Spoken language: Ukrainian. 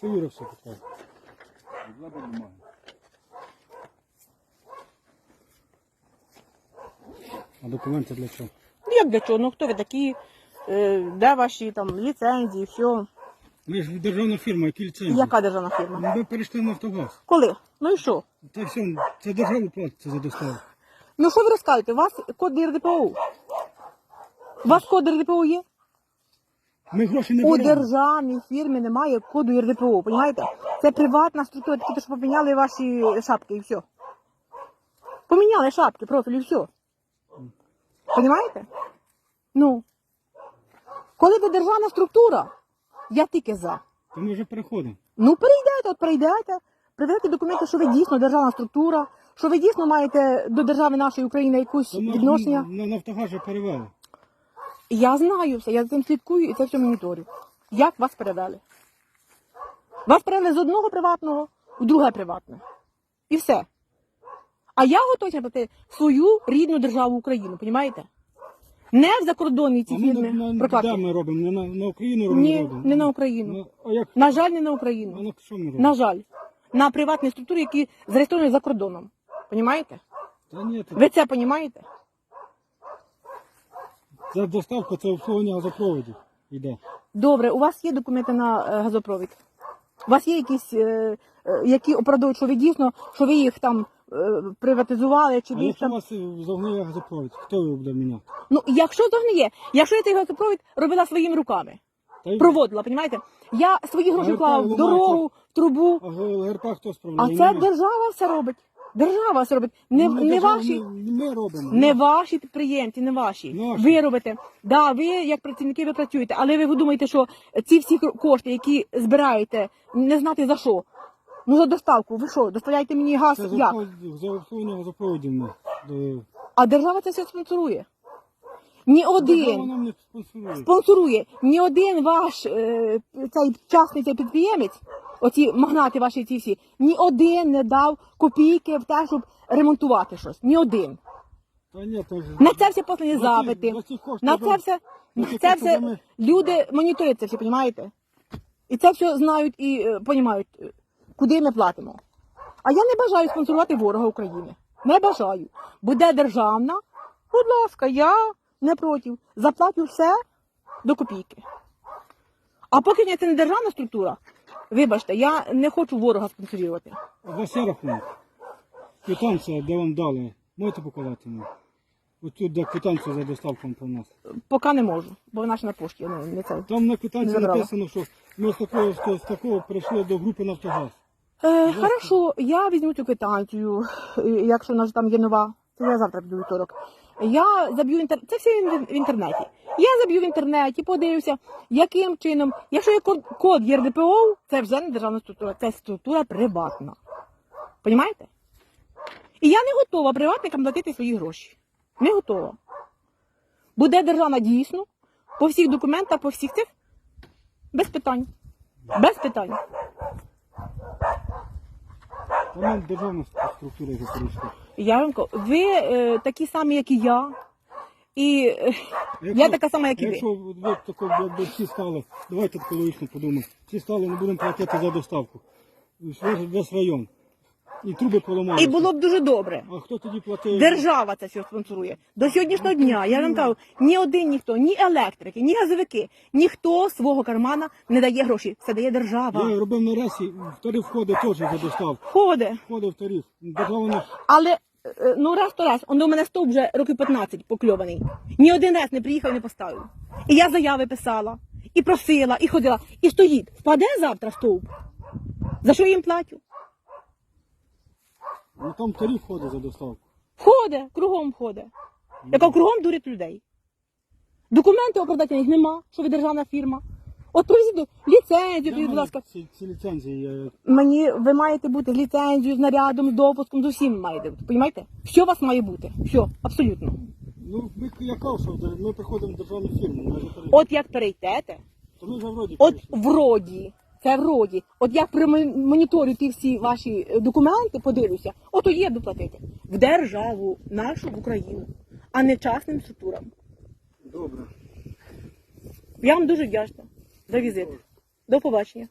Що Юра все питає? Два бумаги. А документи для чого? Ну як для чого? Ну хто ви такі? Е, Де ваші там ліцензії, все. Ми ж державна фірма, які ліцензії? Яка державна фірма? Ми перейшли на Нафтогаз. Коли? Ну і що? Та все, це держава платиться за доставку. Ну що ви розказуєте? У вас код РДПО? У вас код РДПО є? Ми гроші не У беремо. державній фірмі немає коду РДПО, понімаєте? Це приватна структура, тільки що поміняли ваші шапки і все. Поміняли шапки, профіль і все. Понімаєте? Ну. Коли ви державна структура, я тільки за. То ми вже переходимо. Ну, перейдете, от перейдете, приведете документи, що ви дійсно державна структура, що ви дійсно маєте до держави нашої України якусь відношення. на Нафтогаз вже перевели. Я знаю все, я за цим слідкую і це все моніторю. Як вас передали? Вас передали з одного приватного в друге приватне. І все. А я готова платити свою рідну державу Україну, понімаєте? Не в закордонні ці А ми на, на, де ми робимо? Не на, на Україну робимо? Ні, робимо? не на Україну. Ну, а як? На жаль, не на А Україну. на що ми робимо? На жаль. На приватні структури, які зареєстровані за кордоном. Понімаєте? Та ні, це, Ви це понімаєте? Це доставка, це обслуговування газопроводів. Іде. Добре, у вас є документи на е, газопровід? У вас є якісь, е, е, які оправдують, що ви дійсно, що ви їх там е, приватизували, чи А ви їх якщо у там. вас загниє газопровід, хто його буде міняти? Ну, якщо загниє, якщо я цей газопровід робила своїми руками, Та й- проводила, понімаєте? Я свої гроші вклала в дорогу, в трубу, А ГРП хто а справляє? це держава все робить. Держава все робить. Не, Ну, не держава, ваші. Ми, ми робимо. Не ваші підприємці, не ваші. Наші. Ви робите. Да, ви як працівники ви працюєте, але ви думаєте, що ці всі кр- кошти, які збираєте, не знати за що. Ну за доставку, ви що, доставляєте мені газ Це як? за обслуговування газопроводів ми. До- А держава це все спонсорує. Ні Держава один нам не спонсорує. спонсорує, ні один ваш е, цей частний цей підприємець, оці магнати ваші ці всі, ні один не дав копійки в те, щоб ремонтувати щось. Ні один. Та ні, то ж... На це все послані запити. на кошти На ви- це все, на це кошти все ми- люди моніторять це все, розумієте? І це все знають і розуміють, куди ми платимо. А я не бажаю спонсорувати ворога України. Не бажаю. Буде державна, будь ласка, я не проти. Заплатю все до копійки. А поки це не державна структура, вибачте, я не хочу ворога спонсорувати. У вас рахунок? Квитанція, де вам дали. Можете показати мені? Ось тут де квитанція за доставку про нас. Поки не можу, бо вона ж на пошті. Ну, не це. Там на квитанції Не забрала. написано, що ми з такого, з, з такого прийшли до групи Нафтогаз. Е, хорошо, я візьму цю квитанцію, е, якщо у нас там є нова. Це я завтра піду вівторок. Я заб'ю в інтернеті. Це все в інтернеті. Я заб'ю в інтернеті, подивлюся, яким чином. Якщо є код, код ЄРДПО, це вже не державна структура, це структура приватна. Понімаєте? І я не готова приватникам платити свої гроші. Не готова. Буде державна дійсно, по всіх документах, по всіх цих, без питань. Без питань. Нам державна структура вже перейшла. Я вам кажу, ви е, такі самі, як і я. І е, я така сама, як і ви. Якщо ви тако, якби всі стали, давайте тако логічно подумаємо, всі стали, не будемо платити за доставку. Весь, весь район. І труби поламалися. І було б дуже добре. А хто тоді платив? Держава це все спонсорує. До сьогоднішнього дня, я вам кажу, ні один ніхто, ні електрики, ні газовики, ніхто свого кармана не дає гроші. Це дає держава. Я робив на ресі, в тариф входить теж за доставку. Ходить. Входив в тариф. Держава не... Але е, ну раз то раз, он до мене стовп вже років 15 покльований. Ні один раз не приїхав не поставив. І я заяви писала, і просила, і ходила, і стоїть. Впаде завтра стовп. За що я їм платю? Ну там тариф входить за доставку. Входить, кругом входить. Яка кругом дурить людей. Документи оправдательних нема, що ви державна фірма. От привезіть ліцензію, будь ласка. Ці, ці ліцензії, я... Мені ви маєте бути з ліцензією, з нарядом, з допуском, з усім маєте бути. Понімаєте? Все у вас має бути. Все, абсолютно. ну ми, я кажу, що ми приходимо в державну фірму, ми вже тариф. От як перейдете, То ми вже вроді от вроді, це вроді, от я промоніторю ті всі ваші е, документи, подивлюся, ото є доплатити. В державу, нашу в Україну, а не частним структурам. Добре. Я вам дуже вдячна за візит. До побачення.